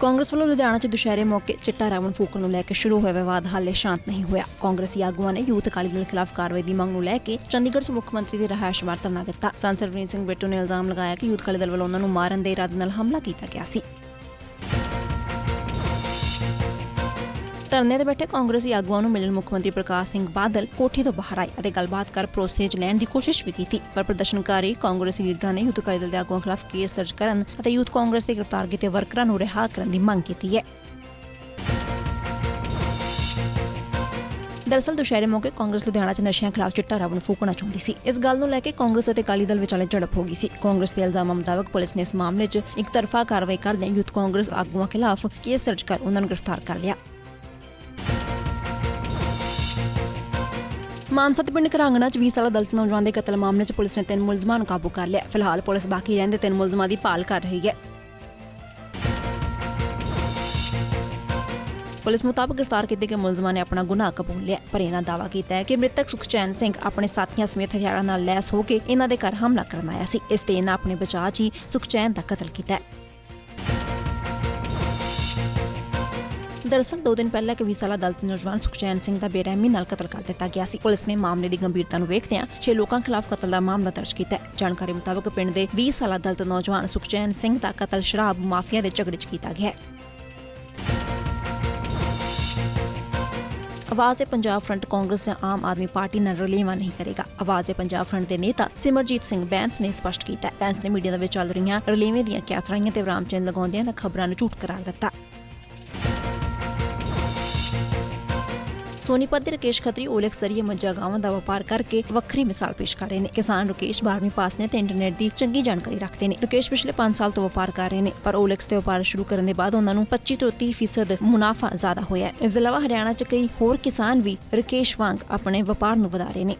ਕਾਂਗਰਸ ਵੱਲੋਂ ਲੁਧਿਆਣਾ 'ਚ ਦੁਸ਼ਹਿਰੇ ਮੌਕੇ ਚਿੱਟਾ ਰਾਵਣ ਫੂਕਣ ਨੂੰ ਲੈ ਕੇ ਸ਼ੁਰੂ ਹੋਇਆ ਵਿਵਾਦ, ਹਾਲੇ ਸ਼ਾਂਤ ਨਹੀਂ ਹੋਇਆ। ਕਾਂਗਰਸੀ ਆਗੂਆਂ ਨੇ ਯੂਥ ਅਕਾਲੀ ਦਲ ਖਿਲਾਫ ਕਾਰਵਾਈ ਦੀ ਮੰਗ ਨੂੰ ਲੈ ਕੇ ਚੰਡੀਗੜ੍ਹ 'ਚ ਮੁੱਖ ਮੰਤਰੀ ਦੇ ਰਹਾਇਸ਼ ਬਾਹਰ ਧਰਨਾ ਦਿੱਤਾ। ਸੰਸਦ ਰਵੀਨ ਸਿੰਘ ਬਿੱਟੂ ਨੇ ਇਲਜ਼ਾਮ ਲਗਾਇਆ ਕਿ ਯੂਥ ਅਕਾਲੀ ਦਲ ਵੱਲੋਂ ਉਹਨਾਂ ਨੂੰ ਮਾਰਨ ਦੇ ਇਰਾਦੇ ਨਾਲ ਹਮਲਾ ਕੀਤਾ ਗਿਆ ਸੀ। ਧਰਨੇ ਤੇ ਬੈਠੇ ਕਾਂਗਰਸੀ ਆਗੂਆਂ ਨੂੰ ਮਿਲਣ ਮੁੱਖ ਮੰਤਰੀ ਪ੍ਰਕਾਸ਼ ਸਿੰਘ ਬਾਦਲ ਕੋਠੀ ਤੋਂ ਬਾਹਰ ਆਏ ਅਤੇ ਗੱਲਬਾਤ ਕਰ ਪ੍ਰੋਸੇਜ ਲੈਣ ਦੀ ਕੋਸ਼ਿਸ਼ ਵੀ ਕੀਤੀ। ਪਰ ਪ੍ਰਦਰਸ਼ਨਕਾਰੀ ਕਾਂਗਰਸੀ ਲੀਡਰਾਂ ਨੇ ਯੂਥ ਅਕਾਲੀ ਦਲ ਦੇ ਆਗੂਆਂ ਖਿਲਾਫ ਕੇਸ ਦਰਜ ਕਰਨ ਅਤੇ ਯੂਥ ਕਾਂਗਰਸ ਦੇ ਗ੍ਰਿਫਤਾਰ ਕੀਤੇ ਵਰਕਰਾਂ ਨੂੰ ਰਿਹਾ ਕਰਨ ਦੀ ਮੰਗ ਕੀਤੀ ਹੈ। ਦਰਅਸਲ, ਦੁਸ਼ਹਿਰੇ ਮੌਕੇ ਕਾਂਗਰਸ ਲੁਧਿਆਣਾ 'ਚ ਨਸ਼ਿਆਂ ਖਿਲਾਫ ਚਿੱਟਾ ਰਾਵਣ ਫੂਕਣਾ ਚਾਹੁੰਦੀ ਸੀ। ਇਸ ਗੱਲ ਨੂੰ ਲੈ ਕੇ ਕਾਂਗਰਸ ਅਤੇ ਅਕਾਲੀ ਦਲ ਵਿਚਾਲੇ ਝੜਪ ਹੋ ਗਈ ਸੀ। ਕਾਂਗਰਸ ਦੇ ਇਲਜ਼ਾਮਾਂ ਮੁਤਾਬਕ ਪੁਲਿਸ ਨੇ ਇਸ ਮਾਮਲੇ 'ਚ ਇੱਕ ਤਰਫਾ ਕਾਰਵਾਈ ਕਰਦੇ ਯੂਥ ਕਾਂਗਰਸ ਆਗੂਆਂ ਖਿਲਾਫ ਕੇਸ ਦਰਜ ਕਰ ਉਹਨਾਂ ਨੂੰ ਗ੍ਰਿਫਤਾਰ ਕਰ ਲਿਆ। ਮਾਨਸਾ ਦੇ ਪਿੰਡ ਘਰਾਂਗਣਾ ਚ 20 ਸਾਲਾ ਦਲਿਤ ਨੌਜਵਾਨ ਦੇ ਕਤਲ ਮਾਮਲੇ 'ਚ ਪੁਲਿਸ ਨੇ ਤਿੰਨ ਮੁਲਜ਼ਮਾਂ ਨੂੰ ਕਾਬੂ ਕਰ ਲਿਆ। ਫਿਲਹਾਲ ਪੁਲਿਸ ਬਾਕੀ ਰਹਿੰਦੇ ਤਿੰਨ ਮੁਲਜ਼ਮਾਂ ਦੀ ਭਾਲ ਕਰ ਰਹੀ ਹੈ। ਪੁਲਿਸ ਮੁਤਾਬਕ ਗ੍ਰਿਫਤਾਰ ਕੀਤੇ ਗਏ ਮੁਲਜ਼ਮਾਂ ਨੇ ਆਪਣਾ ਗੁਨਾਹ ਕਬੂਲ ਲਿਆ। ਪਰ ਇਹਨਾਂ ਦਾਅਵਾ ਕੀਤਾ ਹੈ ਕਿ ਮ੍ਰਿਤਕ ਸੁਖਚੈਨ ਸਿੰਘ ਆਪਣੇ ਸਾਥੀਆਂ ਸਮੇਤ ਹਥਿਆਰਾਂ ਨਾਲ ਲੈਸ ਹੋ ਕੇ ਇਹਨਾਂ ਦੇ ਘਰ ਹਮਲਾ ਕਰਨ ਆਇਆ ਸੀ। ਇਸ ਤੇ ਇਹਨਾਂ ਆਪਣੇ ਬਚਾਅ 'ਚ ਹੀ ਸੁਖਚੈਨ ਦਾ ਕਤਲ ਕੀਤਾ ਹੈ। ਦਰਅਸਲ ਦੋ ਦਿਨ ਪਹਿਲਾਂ ਇੱਕ 20 ਸਾਲਾ ਦਲਤ ਨੌਜਵਾਨ ਸੁਖਚੈਨ ਸਿੰਘ ਦਾ ਬੇਰਹਿਮੀ ਨਾਲ ਕਤਲ ਕਰ ਦਿੱਤਾ ਗਿਆ ਸੀ। ਪੁਲਿਸ ਨੇ ਮਾਮਲੇ ਦੀ ਗੰਭੀਰਤਾ ਨੂੰ ਵੇਖਦਿਆਂ 6 ਲੋਕਾਂ ਖਿਲਾਫ ਕਤਲ ਦਾ ਮਾਮਲਾ ਦਰਜ ਕੀਤਾ ਹੈ। ਜਾਣਕਾਰੀ ਮੁਤਾਬਕ ਪਿੰਡ ਦੇ 20 ਸਾਲਾ ਦਲਤ ਨੌਜਵਾਨ ਸੁਖਚੈਨ ਸਿੰਘ ਦਾ ਕਤਲ ਸ਼ਰਾਬ ਮਾਫੀਆ ਦੇ ਝਗੜੇ 'ਚ ਕੀਤਾ ਗਿਆ ਹੈ। ਆਵਾਜ਼ ਹੈ ਪੰਜਾਬ ਫਰੰਟ ਕਾਂਗਰਸ ਜਾਂ ਆਮ ਆਦਮੀ ਪਾਰਟੀ ਨਾਲ ਰਲੇਵਾ ਨਹੀਂ ਕਰੇਗਾ। ਆਵਾਜ਼ ਹੈ ਪੰਜਾਬ ਫਰੰਟ ਦੇ ਨੇਤਾ ਸਿਮਰਜੀਤ ਸਿੰਘ ਬੈਂਸ ਨੇ ਸਪਸ਼ਟ ਕੀਤਾ ਬੈਂਸ ਨੇ ਮੀਡੀਆ ਦੇ ਵਿੱਚ ਚੱਲ ਰਹੀਆਂ ਰਲੇਵੇਂ ਦੀਆਂ ਕਿਆਸਰਾਈਆਂ ਤੇ ਵਿਰਾਮ ਲਗਾਉਂਦਿਆਂ ਖਬਰਾਂ ਨੂੰ ਝੂਠ ਕਰਾਰ ਦਿੱਤਾ। ਸੋਨੀਪਤ ਦੇ ਰਕੇਸ਼ ਖੱਤਰੀ ਓਲੈਕਸ ਜ਼ਰੀਏ ਮੱਝਾਂ ਗਾਵਾਂ ਦਾ ਵਪਾਰ ਕਰਕੇ ਵੱਖਰੀ ਮਿਸਾਲ ਪੇਸ਼ ਕਰ ਰਹੇ ਨੇ। ਕਿਸਾਨ ਰਕੇਸ਼ 12ਵੀਂ ਪਾਸ ਨੇ ਤੇ ਇੰਟਰਨੈਟ ਦੀ ਚੰਗੀ ਜਾਣਕਾਰੀ ਰੱਖਦੇ ਨੇ। ਰਕੇਸ਼ ਪਿਛਲੇ 5 ਸਾਲ ਤੋਂ ਵਪਾਰ ਕਰ ਰਹੇ ਨੇ, ਪਰ ਓਲੈਕਸ ਤੇ ਵਪਾਰ ਸ਼ੁਰੂ ਕਰਨ ਦੇ ਬਾਅਦ ਉਹਨਾਂ ਨੂੰ 25 ਤੋਂ 30% ਫੀਸਦ ਮੁਨਾਫਾ ਜ਼ਿਆਦਾ ਹੋਇਆ ਹੈ। ਇਸ ਦੇ ਇਲਾਵਾ ਹਰਿਆਣਾ 'ਚ ਕਈ ਹੋਰ ਕਿਸਾਨ ਵੀ ਰਕੇਸ਼ ਵਾਂਗ ਆਪਣੇ ਵਪਾਰ ਨੂੰ ਵਧਾ ਰਹੇ ਨੇ।